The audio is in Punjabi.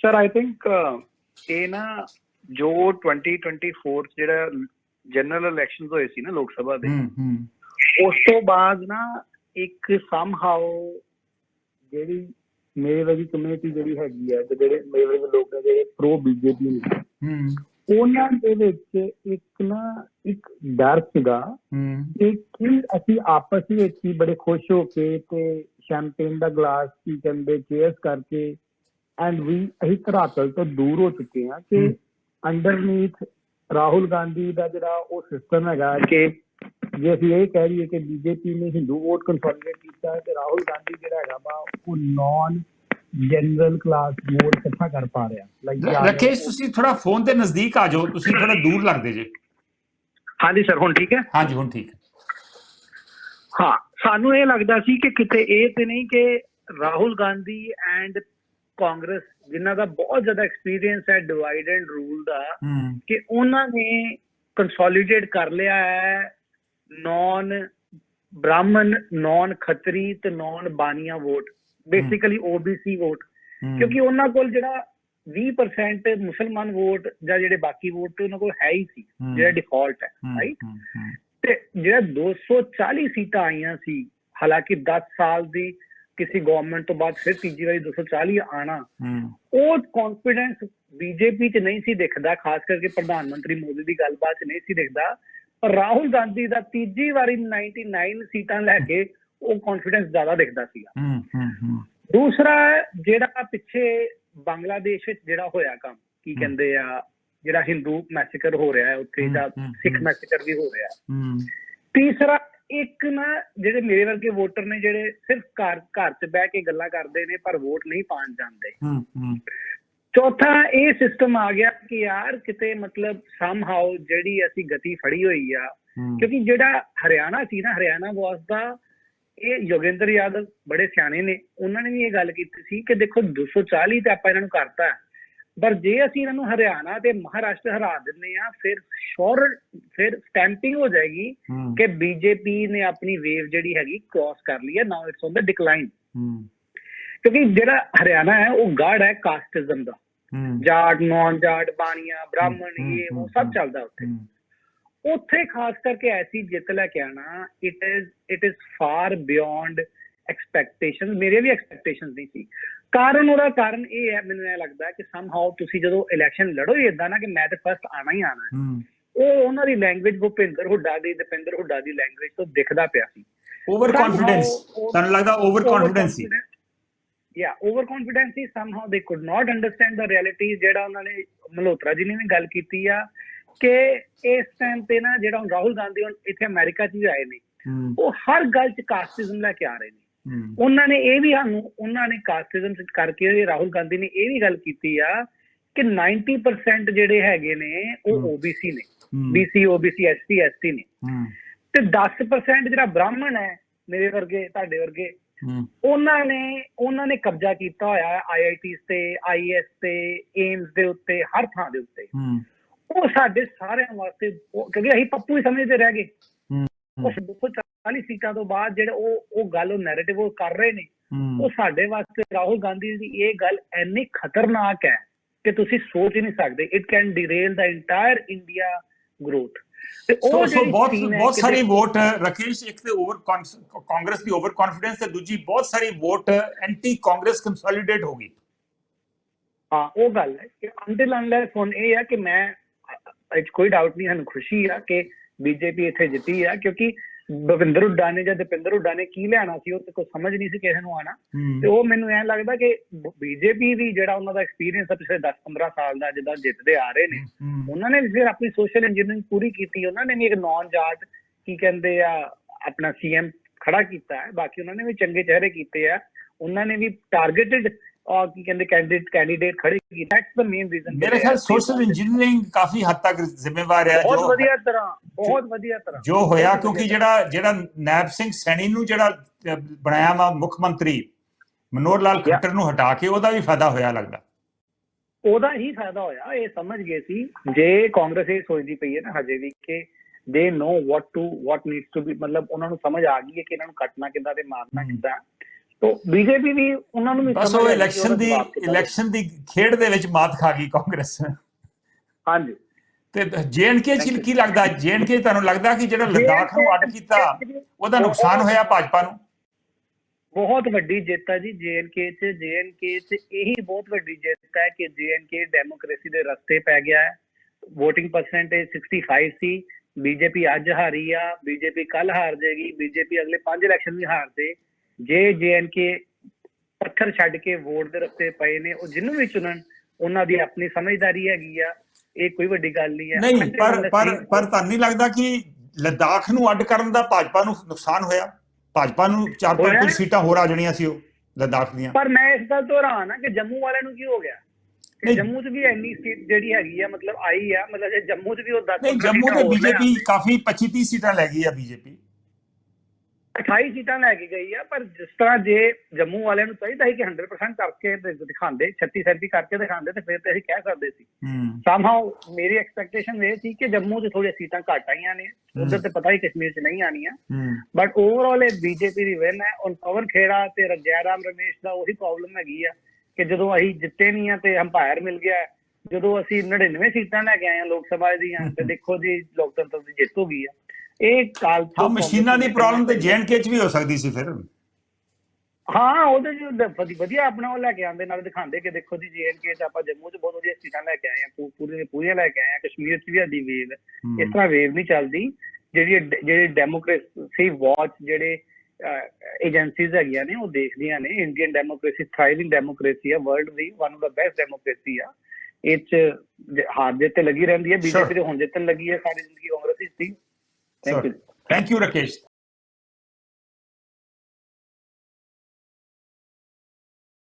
ਸਰ ਆਈ ਥਿੰਕ ਇਹ ਨਾ ਜੋ 2024 'ਚ ਜਿਹੜਾ ਜਨਰਲ ਇਲੈਕਸ਼ਨਸ ਹੋਏ ਸੀ ਨਾ ਲੋਕ ਸਭਾ ਦੇ ਉਸ ਤੋਂ ਬਾਅਦ ਨਾ ਇੱਕ ਸਮਹਾਉ ਜਿਹੜੀ ਮੇਰੇ ਵਰਗੀ ਕਮਿਊਨਿਟੀ ਜਿਹੜੀ ਹੈਗੀ ਹੈ ਤੇ ਜਿਹੜੇ ਮੇਰੇ ਵਰਗੇ ਲੋਕ ਨੇ ਜਿਹੜੇ ਪ੍ਰੋ ਬੀਜੇਪੀ ਨੇ ਹੂੰ। ਉਹਨਾਂ ਦੇ ਵਿੱਚ ਇੱਕ ਨਾ ਇੱਕ ਡਰ ਸੀਗਾ ਕਿ ਕੀ ਅਸੀਂ ਆਪਸ ਵਿੱਚ ਹੀ ਬੜੇ ਖੁਸ਼ ਹੋ ਕੇ ਤੇ ਸ਼ੈਂਪੇਨ ਦਾ ਗਲਾਸ ਕੀ ਕਹਿੰਦੇ ਚੇਅਰਸ ਕਰਕੇ ਐਂਡ ਵੀ ਅਸੀਂ ਧਰਾਤਲ ਤੋਂ ਦੂਰ ਹੋ ਚੁੱਕੇ ਹਾਂ ਕਿ। ਅੰਡਰਨੀਥ ਰਾਹੁਲ ਗਾਂਧੀ ਦਾ ਜਿਹੜਾ ਉਹ ਸਿਸਟਮ ਹੈਗਾ ਕਿ ਜੇ ਅਸੀਂ ਇਹ ਕਹਿ ਰਹੀਏ ਕਿ ਬੀਜੇਪੀ ਨੇ ਹਿੰਦੂ ਵੋਟ ਕੰਸੋਲੀਡੇਟ ਕੀਤਾ ਹੈ ਤੇ ਰਾਹੁਲ ਗਾਂਧੀ ਜਿਹੜਾ ਹੈਗਾ ਵਾ ਉਹ ਨਾਨ ਜਨਰਲ ਕਲਾਸ ਵੋਟ ਇਕੱਠਾ ਕਰ ਪਾ ਰਿਹਾ। ਲਾਈਕ ਰਕੇਸ਼ ਤੁਸੀਂ ਥੋੜਾ ਫੋਨ ਦੇ ਨਜ਼ਦੀਕ ਆ ਜਾਓ ਤੁਸੀਂ ਥੋੜਾ ਦੂਰ ਲੱਗਦੇ ਜੇ। ਹਾਂਜੀ ਸਰ ਹੁਣ ਠੀਕ ਹੈ? ਹਾਂਜੀ ਹੁਣ ਠੀਕ ਹੈ। ਹਾਂ ਸਾਨੂੰ ਇਹ ਲੱਗਦਾ ਸੀ ਕਿ ਕਿਤੇ ਇਹ ਤੇ ਨਹੀਂ ਕਿ ਰਾਹੁਲ ਗਾਂਧੀ ਐਂਡ ਕਾਂਗਰਸ ਜਿਨ੍ਹਾਂ ਦਾ ਬਹੁਤ ਜ਼ਿਆਦਾ ਐਕਸਪੀਰੀਅੰਸ ਹੈ ਡਿਵਾਈਡ ਐਂਡ ਰੂਲ ਦਾ ਕਿ ਉਹਨਾਂ ਨੇ ਕੰਸੋਲੀਡੇਟ ਕਰ ਲਿਆ ਹੈ ਨਾਨ ਬ੍ਰਾਹਮਣ ਨਾਨ ਖੱਤਰੀ ਤੇ ਨਾਨ ਬਾਨੀਆਂ ਵੋਟ ਬੇਸਿਕਲੀ OBC ਵੋਟ। ਕਿਉਂਕਿ ਉਹਨਾਂ ਕੋਲ ਜਿਹੜਾ 20% ਮੁਸਲਮਾਨ ਵੋਟ ਜਾਂ ਜਿਹੜੇ ਬਾਕੀ ਵੋਟ ਤੇ ਉਹਨਾਂ ਕੋਲ ਹੈ ਹੀ ਸੀ। ਜਿਹੜਾ ਡਿਫਾਲਟ ਹੈ ਰਾਈਟ ਤੇ ਜਿਹੜਾ 240 ਸੀਟਾਂ ਆਈਆਂ ਸੀ ਹਾਲਾਂਕਿ 10 ਸਾਲ ਦੀ ਕਿਸੇ ਗਵਰਨਮੈਂਟ ਤੋਂ ਬਾਅਦ ਫਿਰ ਤੀਜੀ ਵਾਰੀ 240 ਆਣਾ ਉਹ ਕੌਨਫੀਡੈਂਸ ਬੀਜੇਪੀ 'ਚ ਨਹੀਂ ਸੀ ਦਿਖਦਾ ਖਾਸ ਕਰਕੇ ਪ੍ਰਧਾਨ ਮੰਤਰੀ ਮੋਦੀ ਦੀ ਗੱਲਬਾਤ 'ਚ ਨਹੀਂ ਸੀ ਦਿਖਦਾ। ਪਰ ਰਾਹੁਲ ਗਾਂਧੀ ਦਾ ਤੀਜੀ ਵਾਰੀ 99 ਸੀਟਾਂ ਲੈ ਕੇ ਉਹ ਕੌਨਫੀਡੈਂਸ ਜ਼ਿਆਦਾ ਦਿਖਦਾ ਸੀਗਾ। ਹੂੰ, ਹੂੰ, ਹੂੰ, ਦੂਸਰਾ ਜਿਹੜਾ ਪਿੱਛੇ ਬੰਗਲਾਦੇਸ਼ ਵਿੱਚ ਜਿਹੜਾ ਹੋਇਆ ਕੰਮ ਕੀ। ਕਹਿੰਦੇ ਆ ਜਿਹੜਾ ਹਿੰਦੂ ਮੈਸੇਕਰ ਹੋ ਰਿਹਾ ਹੈ ਉੱਥੇ ਹਮ, ਸਿੱਖ। ਮੈਸੇਕਰ ਵੀ ਹੋ ਰਿਹਾ। ਤੀਸਰਾ ਇੱਕ ਨਾ ਜਿਹੜੇ ਮੇਰੇ ਵਰਗੇ ਵੋਟਰ ਨੇ ਜਿਹੜੇ ਸਿਰਫ ਘਰ ਘਰ 'ਚ ਬਹਿ ਕੇ ਗੱਲਾਂ ਕਰਦੇ ਨੇ ਪਰ ਵੋਟ ਨਹੀਂ ਪਾਣ ਜਾਂਦੇ। ਹੂੰ, ਹੂੰ, ਚੌਥਾ ਇਹ ਸਿਸਟਮ ਆ ਗਿਆ ਕਿ ਯਾਰ ਕਿਤੇ ਮਤਲਬ ਸਮਹਾਉ ਜਿਹੜੀ ਅਸੀਂ ਗਤੀ ਫੜੀ ਹੋਈ ਆ ਕਿਉਂਕਿ ਜਿਹੜਾ ਹਰਿਆਣਾ ਸੀ ਨਾ ਹਰਿਆਣਾ ਵਾਸ ਦਾ ਇਹ ਯੋਗੇਂਦਰ ਯਾਦਵ ਬੜੇ ਸਿਆਣੇ ਨੇ। ਉਹਨਾਂ ਨੇ ਵੀ ਇਹ ਗੱਲ ਕੀਤੀ ਸੀ ਕਿ ਦੇਖੋ 240 ਤੇ ਆਪਾਂ ਇਹਨਾਂ ਨੂੰ ਕਰਤਾ। ਪਰ ਜੇ ਅਸੀਂ ਇਹਨਾਂ ਨੂੰ ਹਰਿਆਣਾ ਤੇ ਮਹਾਰਾਸ਼ਟਰ ਹਰਾ ਦਿੰਨੇ ਆ ਫਿਰ ਸ਼ੋਰ ਫਿਰ ਸਟੈਂਪਿੰਗ ਹੋ ਜਾਏਗੀ ਕਿ ਬੀਜੇਪੀ ਨੇ ਆਪਣੀ ਵੇਵ ਜਿਹੜੀ ਹੈਗੀ ਕ੍ਰਾਸ ਕਰ ਲਈ ਹੈ। Now it's on the decline ਕਿਉਂਕਿ ਜਿਹੜਾ ਹਰਿਆਣਾ ਹੈ ਉਹ ਗਾਰਡ ਹੈ ਕਾਸਟਿਜ਼ਮ ਦਾ। ਜਾਟ ਨੌਨ ਜਾਟ ਬਾਣੀਆਂ ਬ੍ਰਾਹਮਣ ਹਮ, ਇਹ ਉਹ ਸਭ ਚੱਲਦਾ ਉੱਥੇ। ਉੱਥੇ ਖਾਸ ਕਰਕੇ ਐਸੀ ਜਿੱਤ ਲੈ ਕੇ ਆਣਾ it is it is far beyond expectations ਮੇਰੇ ਵੀ ਐਕਸਪੈਕਟੇਸ਼ਨਸ ਨਹੀਂ ਸੀ। ਕਾਰਨ ਉਹਦਾ ਕਾਰਨ ਇਹ ਹੈ ਮੈਨੂੰ ਇਹ ਲੱਗਦਾ ਕਿ ਸਮਹਾਉ ਤੁਸੀਂ ਜਦੋਂ ਇਲੈਕਸ਼ਨ ਲੜੋ ਇਦਾਂ ਨਾ ਕਿ ਮੈਂ ਤੇ ਫਸਟ ਆਣਾ ਹੀ ਆਣਾ ਹੈ। ਉਹ ਉਹਨਾਂ ਦੀ ਲੈਂਗੁਏਜ ਭੁਪਿੰਦਰ ਹੁੱਡਾ ਦੀ ਦਪਿੰਦਰ ਹੁੱਡਾ ਦੀ ਲੈਂਗੁਏਜ ਤੋਂ ਦਿਖਦਾ ਪਿਆ ਸੀ। ਓਵਰ ਕੌਨਫੀਡੈਂਸ ਤੁਹਾਨੂੰ ਲੱਗਦਾ ਓਵਰ ਕੌਨਫੀਡੈਂਸ ਸੀ? Yeah overconfidence ਸੀ somehow they could not understand the reality ਜਿਹੜਾ ਉਹਨਾਂ ਨੇ ਮਲਹੋਤਰਾ ਜੀ ਨੇ ਵੀ ਗੱਲ ਕੀਤੀ ਆ ਕਿ ਇਸ ਟਾਈਮ ਤੇ ਨਾ ਜਿਹੜਾ ਰਾਹੁਲ ਗਾਂਧੀ ਹੁਣ ਇੱਥੇ ਅਮਰੀਕਾ 'ਚ ਵੀ ਆਏ ਨੇ ਉਹ ਹਰ ਗੱਲ 'ਚ ਕਾਸਟਿਜ਼ਮ ਲੈ ਕੇ ਆ ਰਹੇ ਨੇ। ਉਹਨਾਂ ਨੇ ਇਹ ਵੀ ਸਾਨੂੰ ਉਹਨਾਂ ਨੇ ਕਾਸਟਿਜ਼ਮ ਕਰਕੇ ਰਾਹੁਲ ਗਾਂਧੀ ਨੇ ਇਹ ਵੀ ਗੱਲ ਕੀਤੀ ਆ ਕਿ 90% ਜਿਹੜੇ ਹੈਗੇ ਨੇ ਉਹ OBC ਨੇ। BC OBC SC ST ਨੇ। ਤੇ 10% ਜਿਹੜਾ ਬ੍ਰਾਹਮਣ ਹੈ ਮੇਰੇ ਵਰਗੇ ਤੁਹਾਡੇ ਵਰਗੇ ਉਹਨਾਂ ਨੇ ਉਹਨਾਂ ਨੇ ਕਬਜ਼ਾ ਕੀਤਾ ਹੋਇਆ ਹੈ ਆਈਆਈਟੀਸ ਤੇ ਆਈਐਸ ਤੇ ਏਮਸ ਦੇ ਉੱਤੇ ਹਰ ਥਾਂ ਦੇ ਉੱਤੇ। ਉਹ ਸਾਡੇ ਸਾਰਿਆਂ ਵਾਸਤੇ ਕਿਉਂਕਿ ਅਸੀਂ ਪੱਪੂ ਹੀ ਸਮਝਦੇ ਰਹਿ ਗਏ। ਉਹ 240 ਖਾਲੀ ਸੀਟਾਂ ਤੋਂ ਬਾਅਦ ਜਿਹੜੇ ਉਹ ਉਹ ਗੱਲ ਉਹ ਨੈਰੇਟਿਵ ਉਹ ਕਰ ਰਹੇ ਨੇ ਉਹ ਸਾਡੇ ਵਾਸਤੇ ਰਾਹੁਲ ਗਾਂਧੀ ਦੀ ਇਹ ਗੱਲ ਐਨੀ ਖਤਰਨਾਕ ਹੈ ਕਿ ਤੁਸੀਂ ਸੋਚ ਹੀ ਨਹੀਂ ਸਕਦੇ। It can derail the entire India growth ਉਹ ਜਿਹੜੀ ਬਹੁਤ ਬਹੁਤ ਸਾਰੀ ਵੋਟ ਰਕੇਸ਼ ਇੱਕ ਤੇ ਓਵਰ ਕਾਂਗਰਸ ਦੀ ਓਵਰ ਕੌਨਫੀਡੈਂਸ ਤੇ ਦੂਜੀ ਬਹੁਤ ਸਾਰੀ ਵੋਟ ਐਂਟੀ ਕਾਂਗਰਸ ਕੰਸੋਲੀਡੇਟ ਹੋ ਗਈ। ਹਾਂ ਉਹ ਗੱਲ ਹੈ ਕਿ ਅੰਟਿਲ ਅਨਲੈਸ ਹੁਣ ਇਹ ਹੈ ਕਿ ਮੈਂ ਕੋਈ ਡਾਊਟ ਨਹੀਂ ਹਨ ਖੁਸ਼ੀ ਆ ਕਿ ਬੀਜੇਪੀ ਇੱਥੇ ਜਿੱਤੀ ਆ ਕਿਉਂਕਿ ਭਵਿੰਦਰ ਹੁੱਡਾ ਨੇ ਜਾਂ ਦਪਿੰਦਰ ਹੁੱਡਾ ਨੇ ਕੀ ਲੈਣਾ ਸੀ ਉਹ ਤੇ ਕੋਈ ਸਮਝ ਨਹੀਂ ਸੀ ਕਿਸੇ ਨੂੰ ਆਣਾ ਤੇ ਉਹ ਮੈਨੂੰ ਐਂ ਲੱਗਦਾ ਕਿ ਬੀਜੇਪੀ ਵੀ ਜਿਹੜਾ ਉਹਨਾਂ ਦਾ ਐਕਸਪੀਰੀਅੰਸ ਹੈ ਪਿਛਲੇ 10-15 ਸਾਲ ਦਾ ਜਿੱਦਾਂ ਜਿੱਤਦੇ ਆ ਰਹੇ ਨੇ ਉਹਨਾਂ ਨੇ ਫਿਰ ਆਪਣੀ ਸੋਸ਼ਲ ਇੰਜੀਨੀਅਰਿੰਗ ਪੂਰੀ ਕੀਤੀ ਉਹਨਾਂ ਨੇ ਵੀ ਇੱਕ ਨੌਨ ਜਾਟ ਕੀ ਕਹਿੰਦੇ ਆ ਆਪਣਾ ਸੀਐਮ ਖੜਾ ਕੀਤਾ ਹੈ ਬਾਕੀ ਉਹਨਾਂ ਨੇ ਵੀ ਚੰਗੇ ਚਿਹਰੇ ਕੀਤੇ ਆ ਉਹਨਾਂ ਨੇ ਵੀ ਟਾਰਗੇਟਡ ਕੀ ਕਹਿੰਦੇ ਕੈਂਡੀਡੇਟ ਕੈਂਡੀਡੇਟ ਖੜੇ ਕੀਤੇ ਦੈਟਸ ਦ ਮੇਨ ਰੀਜ਼ਨ ਮੇਰੇ ਖਿਆਲ ਸੋਸ਼ਲ ਇੰਜੀਨੀਅਰਿੰਗ ਕਾਫੀ ਹੱਦ ਤੱਕ ਜ਼ਿੰਮੇਵਾਰ ਹੈ ਬਹੁਤ ਵਧੀਆ ਤਰ੍ਹਾਂ ਬਹੁਤ ਵਧੀਆ ਤਰ੍ਹਾਂ। ਜੋ ਹੋਇਆ ਕਿਉਂਕਿ ਜਿਹੜਾ ਜਿਹੜਾ ਨੈਬ ਸਿੰਘ ਸੈਣੀ ਨੂੰ ਜਿਹੜਾ ਬਣਾਇਆ ਵਾ ਮੁੱਖ ਮੰਤਰੀ ਮਨੋਹਰ ਲਾਲ. ਖੱਟਰ ਨੂੰ ਹਟਾ ਕੇ ਉਹਦਾ ਵੀ ਫਾਇਦਾ ਹੋਇਆ ਲੱਗਦਾ। ਉਹਦਾ ਹੀ ਫਾਇਦਾ ਹੋਇਆ ਇਹ ਸਮਝ ਗਏ ਸੀ। ਜੇ ਕਾਂਗਰਸ ਇਹ ਸੋਚਦੀ ਪਈ ਹੈ ਨਾ ਹਜੇ ਵੀ ਕਿ they know what to what needs to be ਮਤਲਬ ਉਹਨਾਂ ਨੂੰ ਸਮਝ ਆ ਗਈ ਹੈ ਕਿ ਇਹਨਾਂ ਨੂੰ ਕੱਟਣਾ ਕਿੱਦਾਂ ਤੇ ਮਾਰਨਾ। ਕਿੱਦਾਂ। ਤੋ ਬੀਜੇਪੀ ਵੀ ਉਹਨਾਂ ਨੂੰ ਵੀ ਬਸ ਉਹ ਇਲੈਕਸ਼ਨ ਦੀ ਇਲੈਕਸ਼ਨ ਦੀ ਖੇਡ ਦੇ ਵਿੱਚ ਮਾਤ ਖਾ ਗਈ ਕਾਂਗਰਸ। ਹਾਂਜੀ। ਤੇ ਜੇਐਨਕੇ ਚ. ਕੀ ਲੱਗਦਾ? ਜੇਐਨਕੇ ਤੁਹਾਨੂੰ ਲੱਗਦਾ ਕਿ ਜਿਹੜਾ ਲੱਦਾਖ ਨੂੰ ਅੱਡ ਕੀਤਾ ਉਹਦਾ ਨੁਕਸਾਨ ਹੋਇਆ ਭਾਜਪਾ ਨੂੰ? ਬਹੁਤ ਵੱਡੀ ਜਿੱਤ ਹੈ ਜੀ ਜੇਐਨਕੇ ਚ। ਜੇਐਨਕੇ ਚ ਇਹੀ ਬਹੁਤ ਵੱਡੀ ਜਿੱਤ ਹੈ ਕਿ ਜੇਐਨਕੇ ਡੈਮੋਕ੍ਰੇਸੀ ਦੇ ਰਸਤੇ ਪੈ ਗਿਆ ਹੈ। VOTING ਪਰਸੈਂਟੇਜ 65 ਸੀ। ਬੀਜੇਪੀ ਅੱਜ ਹਾਰੀ ਆ। ਬੀਜੇਪੀ ਕੱਲ ਹਾਰ ਜਾਏਗੀ। ਬੀਜੇਪੀ ਅਗਲੇ 5 ਇਲੈਕਸ਼ਨ ਵੀ ਹਾਰ ਦੇ ਜੇ ਜੇਐਨਕੇ ਪੱਥਰ ਛੱਡ ਕੇ ਵੋਟ ਦੇ ਰਸਤੇ ਪਏ ਨੇ ਉਹ ਜਿਹਨੂੰ ਵੀ ਚੁਣਨ ਉਹਨਾਂ ਦੀ ਆਪਣੀ ਸਮਝਦਾਰੀ ਹੈਗੀ ਆ ਇਹ ਕੋਈ ਵੱਡੀ ਗੱਲ ਨਹੀਂ ਹੈ। ਨਹੀਂ ਪਰ ਪਰ ਪਰ ਤੁਹਾਨੂੰ ਨਹੀਂ ਲੱਗਦਾ ਕਿ ਲੱਦਾਖ ਨੂੰ ਅੱਡ ਕਰਨ ਦਾ ਭਾਜਪਾ ਨੂੰ ਨੁਕਸਾਨ ਹੋਇਆ? ਭਾਜਪਾ ਨੂੰ ਚਾਰ ਪੰਜ ਹੋਇਆ। ਕੁਝ ਸੀਟਾਂ ਹੋਰ ਆ ਜਾਣੀਆਂ ਸੀ ਉਹ ਲੱਦਾਖ ਦੀਆਂ। ਪਰ ਮੈਂ ਇਸ ਗੱਲ ਤੋਂ ਹੈਰਾਨ ਆ ਕਿ ਜੰਮੂ ਵਾਲਿਆਂ ਨੂੰ ਕੀ ਹੋ ਗਿਆ। ਜੰਮੂ 'ਚ ਵੀ ਇੰਨੀ ਸੀਟ ਜਿਹੜੀ ਹੈਗੀ ਆ ਮਤਲਬ ਆਈ ਆ ਮਤਲਬ ਜੇ ਜੰਮੂ 'ਚ ਵੀ ਉਹ 10 ਨਹੀਂ ਜੰਮੂ ਤੇ ਬੀਜੇਪੀ ਕਾਫੀ 25 30 ਸੀਟਾਂ ਲੈ ਗਈ ਆ ਬੀਜੇਪੀ। 28 ਸੀਟਾਂ ਲੈ ਕੇ ਗਈ ਆ ਪਰ ਜਿਸ ਤਰ੍ਹਾਂ ਜੇ ਜੰਮੂ ਵਾਲਿਆਂ ਨੂੰ ਚਾਹੀਦਾ ਸੀ ਕਿ 100% ਕਰਕੇ ਦਿਖਾਉਂਦੇ 36 37 ਕਰਕੇ ਦਿਖਾਉਂਦੇ ਤੇ ਫਿਰ ਤੇ ਅਸੀਂ ਕਹਿ ਸਕਦੇ ਸੀ। ਸਮਹਾਉ ਮੇਰੀ ਐਕਸਪੈਕਟੇਸ਼ਨ ਇਹ ਸੀ ਕਿ ਜੰਮੂ 'ਚ ਥੋੜ੍ਹੀਆਂ ਸੀਟਾਂ ਘੱਟ ਆਈਆਂ ਨੇ ਉਧਰ ਤੇ ਪਤਾ ਹੀ ਕਸ਼ਮੀਰ 'ਚ ਨਹੀਂ ਆਣੀਆਂ ਬਟ ਓਵਰਆਲ ਇਹ ਬੀਜੇਪੀ ਦੀ ਵਿਨ ਹੈ। ਔਰ ਪਵਨ ਖੇੜਾ ਤੇ ਜੈਰਾਮ ਰਮੇਸ਼ ਦਾ ਉਹੀ ਪ੍ਰੋਬਲਮ ਹੈਗੀ ਆ ਕਿ ਜਦੋਂ ਅਸੀਂ ਜਿੱਤੇ ਨਹੀਂ ਆ ਤੇ ਹੰਪਾਇਰ ਮਿਲ ਗਿਆ। ਜਦੋਂ ਅਸੀਂ 99 ਸੀਟਾਂ ਲੈ ਕੇ ਆਏ ਆ ਲੋਕ ਸਭਾ ਦੀਆਂ ਤੇ ਦੇਖੋ ਜੀ ਲੋਕਤੰਤਰ ਦੀ ਜਿੱਤ ਹੋ ਗਈ ਆ। ਇਹ ਕਾਲ ਹਾਂ ਮਸ਼ੀਨਾਂ ਦੀ ਪ੍ਰੋਬਲਮ ਤੇ ਜੇਐਨਕੇ ਚ ਵੀ ਹੋ ਸਕਦੀ ਸੀ ਫਿਰ। ਹਾਂ ਉਹਦੇ ਦ- ਵਧੀ- ਵਧੀਆ ਆਪਣਾ ਉਹ ਲੈ ਕੇ ਆਉਂਦੇ ਨਾਲ ਦਿਖਾਉਂਦੇ ਕਿ ਦੇਖੋ ਜੀ ਜੇਐਨਕੇ ਚ ਆਪਾਂ ਜੰਮੂ ਚ ਬਹੁਤ ਵਧੀਆ ਸੀਟਾਂ ਲੈ ਕੇ ਆਏ ਆ ਪੂ- ਪੂਰੀਆਂ ਪੂਰੀਆਂ ਲੈ ਕੇ ਆਏ ਆ ਕਸ਼ਮੀਰ ਚ ਵੀ ਆਦੀ ਵੇਵ। ਇਸ ਤਰ੍ਹਾਂ ਵੇਵ ਨਹੀਂ ਚੱਲਦੀ ਜਿਹੜੀ ਜਿਹੜੀ ਡੈਮੋਕ੍ਰੇਸੀ ਵਾਚ ਜਿਹੜੇ ਏਜੰਸੀਜ਼ ਹੈਗੀਆਂ ਨੇ ਉਹ ਦੇਖਦੀਆਂ ਨੇ। ਇੰਡੀਅਨ ਡੈਮੋਕ੍ਰੇਸੀ ਥ੍ਰਾਈਵਿੰਗ ਡੈਮੋਕ੍ਰੇਸੀ ਆ world the one of the best democracy ਆ। ਇਹ ਚ ਜ- ਹਾਰ ਜਿੱਤ ਤੇ ਲੱਗੀ ਰਹਿੰਦੀ ਹੈ ਬੀਜੇਪੀ ਤੇ ਹੁਣ ਜਿੱਤਣ ਲੱਗੀ ਹੈ ਸਾਰੀ ਜ਼ਿੰਦਗੀ ਕਾਂਗਰਸ ਹੀ ਸੀ thank you thank you Rakesh